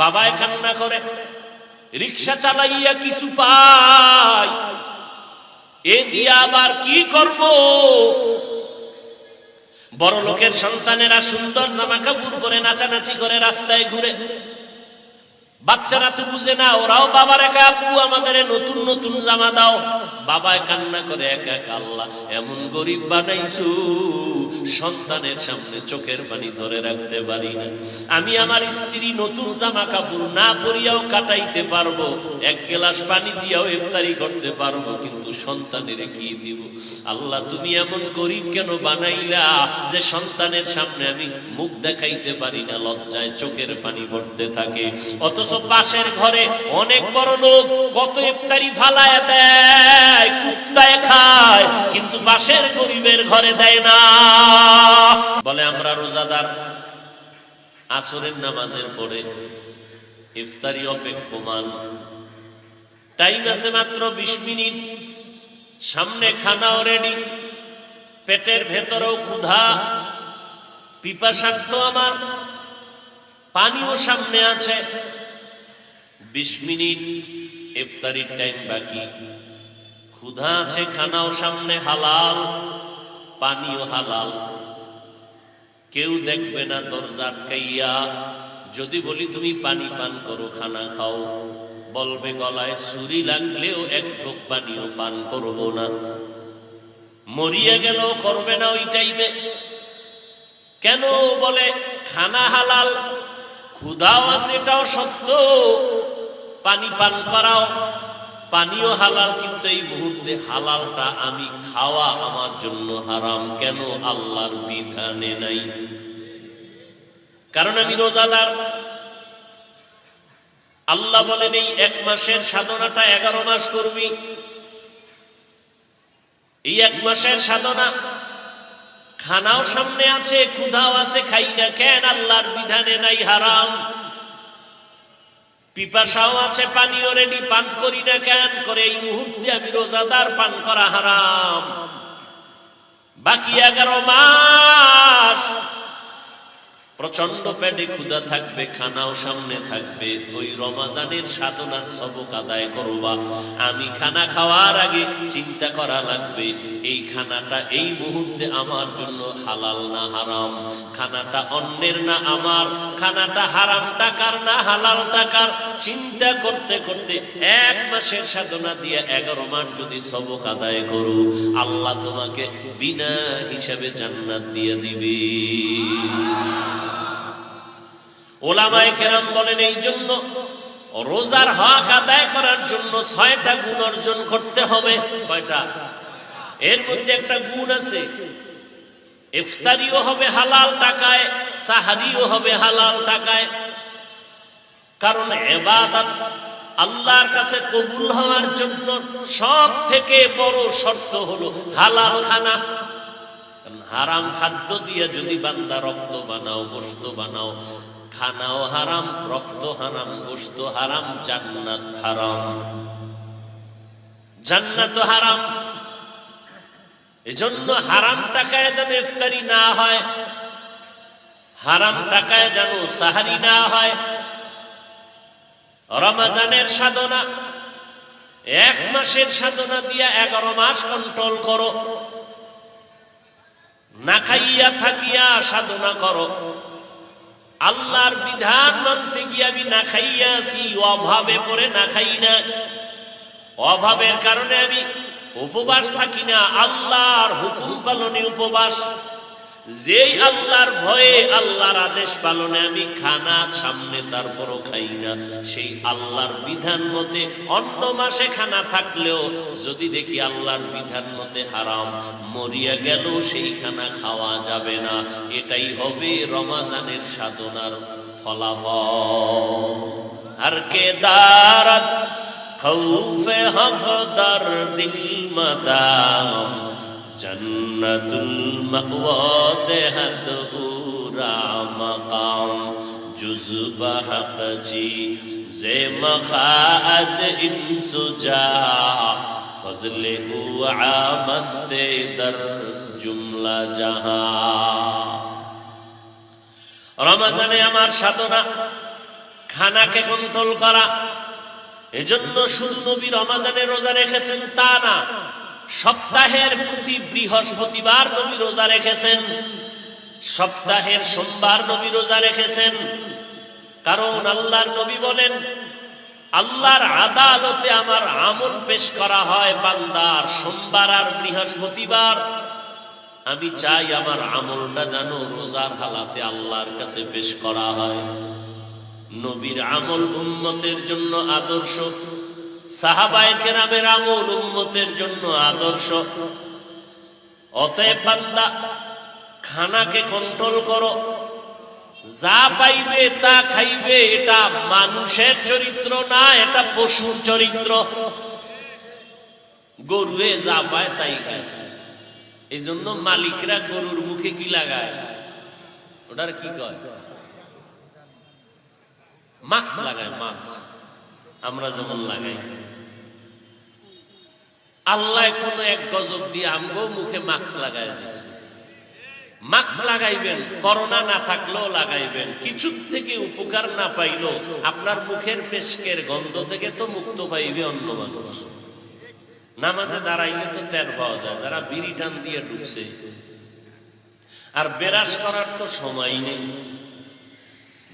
বাবায় কান্না করে, রিক্সা চালাইয়া কিছু পাই এ দিয়ে আবার কি করব? বড় লোকের সন্তানেরা সুন্দর জামা কাপড় পরে নাচানাচি করে রাস্তায় ঘুরে। বাচ্চারা তো বুঝে না, ওরাও বাবার একা, আপু, আমাদের নতুন নতুন জামা দাও। বাবায় কান্না করে, একা একা, আল্লাহ, এমন গরিব বানাইছু। সন্তানের সামনে চোখের পানি ধরে রাখতে পারি না। আমি আমার স্ত্রী নতুন জামা কাপড় না পরিয়াও কাটাইতে পারব, এক গ্লাস পানি দিয়াও ইফতারি করতে পারব, কিন্তু সন্তানের কি দিব? আল্লাহ, তুমি এমন গরিব কেন বানাইলা যে সন্তানের সামনে আমি মুখ দেখাইতে পারি না, লজ্জায় চোখের পানি পড়তে থাকে। অথচ পাশের ঘরে অনেক বড় লোক কত ইফতারি ফালায় দেয় কিন্তু পাশের গরিবের ঘরে দেয় না। বলে, আমরা রোজাদার। আসরের নামাজের পরে ইফতারি অপেক্ষমান। টাইম আছে মাত্র বিশ মিনিট। সামনে খানাও রেডি পেটের ভেতরেও ক্ষুধা। পিপাসার্থ আমার। পানিও সামনে আছে। বিশ মিনিট ইফতারির টাইম বাকি। ক্ষুধা আছে, খানাও সামনে হালাল, পানিও হালাল। কেউ দেখবে না দরজা আটকাইয়া, যদি বলি তুমি পানি পান করো, খানা খাও, বলবে গলায় ছুরি লাগলেও এক ঢোক পানিও পান করব না। মরিয়া গেল, করবে না ওই টাইমে। কেন বলে, খানা হালাল, ক্ষুধাও আছে, এটাও সত্য। পানি পান করাও পানিও হালাল, কিন্তু এই মুহূর্তে হালালটা আমি খাওয়া আমার জন্য হারাম। কেন? আল্লাহর বিধানে নাই। কারণ আমি রোজাদার। আল্লাহ বলেন, এই এক মাসের সাধনাটা এগারো মাস করবি। এই এক মাসের সাধনা, খানাও সামনে আছে, ক্ষুধাও আছে, খাই না কেন? আল্লাহর বিধানে নাই, হারাম। পিপাসাও আছে, পানিও রেডি পান করি না কেন করে, এই মুহূর্তে আমি রোজাদার পান করা হারাম। বাকি এগারো মাস প্রচণ্ড পেটে ক্ষুধা থাকবে, খানাও সামনে থাকবে, ওই রমাজানের সাধনার সবক আদায় করবা। আমি খানা খাওয়ার আগে চিন্তা করা লাগবে, এই খানাটা এই মুহূর্তে আমার জন্য হালাল না হারাম? খানাটা অন্যের না আমার? খানাটা হারাম টাকার না হালাল টাকার? চিন্তা করতে করতে এক মাসের সাধনা দিয়ে এগারো মাস যদি সবক আদায় করু, আল্লাহ তোমাকে বিনা হিসাবে জান্নাত দিয়ে দিবে। ওলামায় কেরাম বলেন, এই জন্য রোজার হক আদায় করার জন্য ছয়টা গুণ অর্জন করতে হবে। কয়টা? এর মধ্যে একটা গুণ আছে। ইফতারিও হবে হালাল টাকায়, সাহারিও হবে হালাল টাকায়। কারণ এবাদত আল্লাহর কাছে কবুল হওয়ার জন্য সব থেকে বড় শর্ত হলো হালাল খানা। হারাম খাদ্য দিয়ে যদি বান্দা রক্ত বানাও গোস্ত বানাও খানাও হারাম, রক্ত হারাম গোস্ত হারাম, জান্নাত হারাম। জান্নাত হারাম। এজন্য হারাম টাকায় যেন ইফতারি না হয়, হারাম টাকায় যেন সাহারি না হয়, রমাজানের সাধনা, এক মাসের সাধনা দিয়া এগারো মাস কন্ট্রোল করো। না খাইয়া থাকিয়া সাধনা করো। আল্লাহর বিধান মানতে গিয়ে আমি না খাইয়া আসি, অভাবে পরে না খাই না। অভাবের কারণে আমি উপবাস থাকি না, আল্লাহর হুকুম পালনে উপবাস। যেই আল্লাহর ভয়ে আল্লাহর আদেশ পালনে আমি খানা সামনে তারপরও খাই না, সেই আল্লাহর বিধান মতে অন্য মাসে খানা থাকলেও যদি দেখি আল্লাহর বিধান মতে হারাম, মরিয়া গেল সেই খানা খাওয়া যাবে না। এটাই হবে রমাজানের সাধনার ফলাফল। আর কে দারাত, খৌফে দিল মদাম। জন্নতুল মকওয়াদ হদ উরা মকাম। জি জে মখাজ ইনসুজা ফজলে উআ মস্তে দর জুমলা জাহাঁ। রমাজানে আমার সাধনা, খানাকে কন্ট্রোল করা, এজন্য শুধু নবী রমাজানে রোজা রেখেছেন তা না। সপ্তাহের প্রতি বৃহস্পতিবার নবী রোজা রেখেছেন, সপ্তাহের সোমবার নবী রোজা রেখেছেন। কারণ আল্লাহর নবী বলেন, আল্লাহর আদালতে আমার আমল পেশ করা হয় বান্দার সোমবার আর বৃহস্পতিবার। আমি চাই আমার আমলটা যেন রোজার হালাতে আল্লাহর কাছে পেশ করা হয়। নবীর আমল উম্মতের জন্য আদর্শ। সাহাবায়ে কেরামের আমল উম্মতের জন্য আদর্শ। অতএব বান্দা, খানাকে কন্ট্রোল করো। যা পাইবে তা খাইবে, এটা মানুষের চরিত্র না, এটা পশুর চরিত্র। গরুয়ে যা পায় তাই খায়। এই জন্য মালিকরা গরুর মুখে কি লাগায়? ওটার কি কয়? মাস্ক লাগায়, মাস্ক। আমরা যেমন লাগাই। আল্লাহ কোন এক গজব দিয়ে আমগো মুখে মাস্ক লাগাই দিছে। মাস্ক লাগাইবেন, করোনা না থাকলেও লাগাইবেন কিছু থেকে উপকার না পাইলো আপনার মুখের পেশকের গন্ধ থেকে তো মুক্ত পাইবে অন্য মানুষ। নামাজে দাঁড়াইলে তো টের পাওয়া যায়, যারা বিড়ি টান দিয়ে ঢুকছে। আর বেরাস করার তো সময় নেই।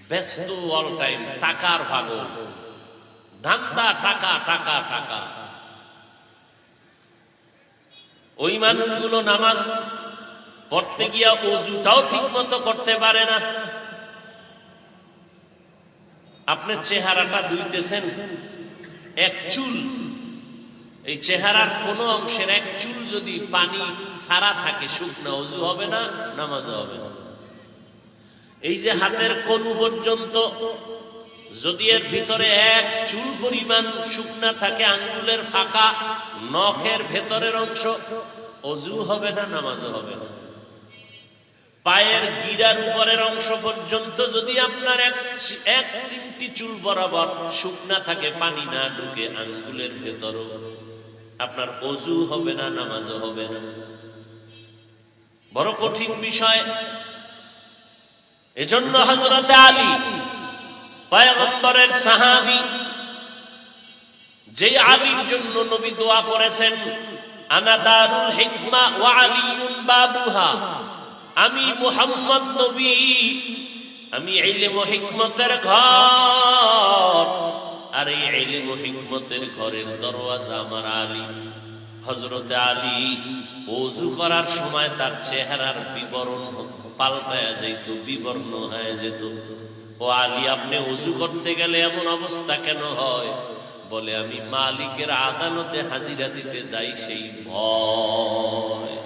ব্যস্ত অল টাইম টাকার ভাগল ধান্দা, টাকা টাকা টাকা। ওই মানুষগুলো নামাজ পড়তে গিয়া অজুটাও ঠিক মতো করতে পারে না। আপনি চেহারাটা ধুইতেছেন, এক চুল। এই চেহারার কোন অংশের এক চুল যদি পানি ছাড়া থাকে, শুকনা অজু হবে না নামাজ হবে না। এই যে হাতের কনু পর্যন্ত যদি এর ভিতরে এক চুল পরিমাণ শুকনা থাকে, আঙ্গুলের ফাঁকা, নখের ভেতরের অংশ, অজু হবে না, নামাজও হবে না। পায়ের গিরার উপরের অংশ পর্যন্ত যদি আপনার এক এক চিমটি চুল বরাবর শুকনা থাকে, পানি না ঢুকে আঙ্গুলের ভেতরও, আপনার অজু হবে না, নামাজও হবে না। বড় কঠিন বিষয়। এজন্য হজরতে আলী পয়গম্বরের সাহাবি, যে আলীর জন্য নবী দোয়া করেছেন, আনা দারুল হিকমা ওয়া আলিয়ুন বাবুহা। আমি মুহাম্মদ নবী, আমি ইলম ও হিকমতের ঘর। আর এই ইলম ও হিকমতের ঘরের দরওয়াজা আমার আলী। হজরতে আলী ওযু করার সময় তার চেহারার বিবরণ পাল্টায়া যেত বিবর্ণ হয়ে যেত। ও আলী, আপনি ওযু করতে গেলে এমন অবস্থা কেন হয়? বলে, আমি মালিকের আদালতে হাজিরা দিতে যাই সেই ভয়।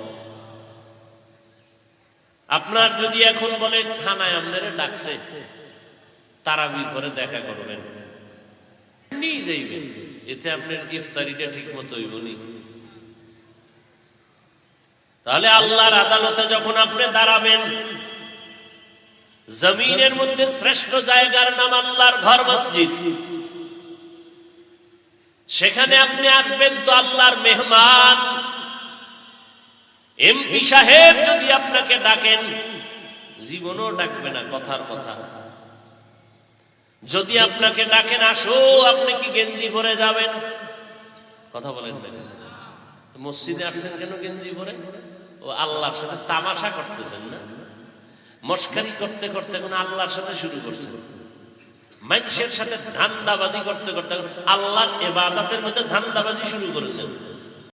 আপনার যদি এখন বলে, থানায় আপনারা ডাকছে, তারাবির পরে দেখা করবেন। নিয়ে যাইবেন এতে আপনার ইফতারিটা ঠিক মতো হইবনি তাহলে আল্লাহর আদালতে যখন আপনি দাঁড়াবেন জমিনের মধ্যে শ্রেষ্ঠ জায়গার নাম আল্লাহর ঘর মসজিদ। সেখানে আপনি আসবেন তো আল্লাহর মেহমান। এমপি সাহেব যদি আপনাকে ডাকেন, জীবনও ডাকবে না কথার কথা। যদি আপনাকে ডাকেন, আসো, আপনি কি গেঞ্জি ভরে যাবেন? কথা বলেন মসজিদে আসছেন কেন গেঞ্জি ভরে ও আল্লাহর সাথে তামাশা করতেছেন না? মস্কারি করতে করতে কোন আল্লাহর সাথে শুরু করছে। মানুষের সাথে ধান্দাবাজি করতে করতে আল্লাহ এবাদাতের মধ্যে ধান্দাবাজি শুরু করেছেন।